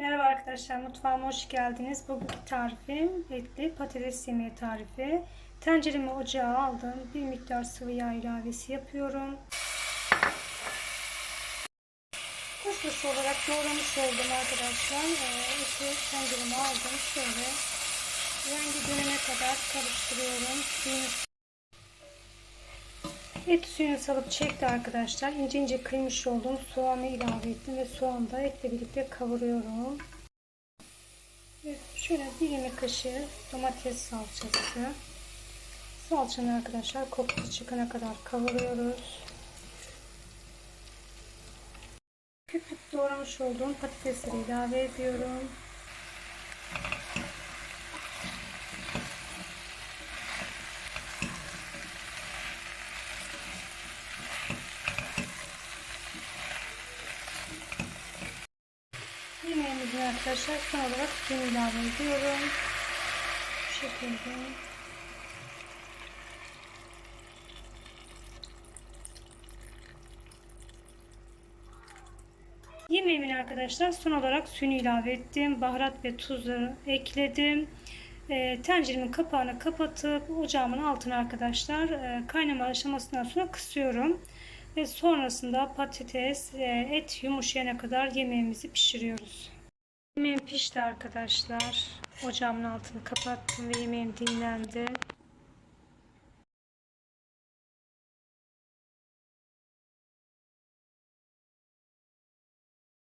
Merhaba arkadaşlar, mutfağıma hoş geldiniz. Bugünkü tarifim etli patates yemeği tarifi. Tenceremi ocağa aldım. Bir miktar sıvı yağ ilavesi yapıyorum. Kuşbaşı olarak doğramış oldum arkadaşlar. Ee, eti tencereme aldım. Şöyle rengi dönene kadar karıştırıyorum. Suyunu Et suyunu salıp çekti arkadaşlar. İnce ince kıymış oldum. Soğanı ilave ettim ve soğanı da etle birlikte kavuruyorum. Ve şöyle bir yemek kaşığı domates salçası. Salçanı arkadaşlar kokusu çıkana kadar kavuruyoruz. Küp küp doğramış olduğum patatesleri ilave ediyorum. Yemeğimizin arkadaşlar son olarak suyunu ilave ediyorum. Bu şekilde. Yemeğimin arkadaşlar son olarak suyunu ilave ettim. Baharat ve tuzu ekledim. E, tenceremin kapağını kapatıp ocağımın altına arkadaşlar e, kaynama aşamasından sonra kısıyorum. Ve sonrasında patates, e, et yumuşayana kadar yemeğimizi pişiriyoruz. Yemeğim pişti arkadaşlar. Ocağımın altını kapattım ve yemeğim dinlendi.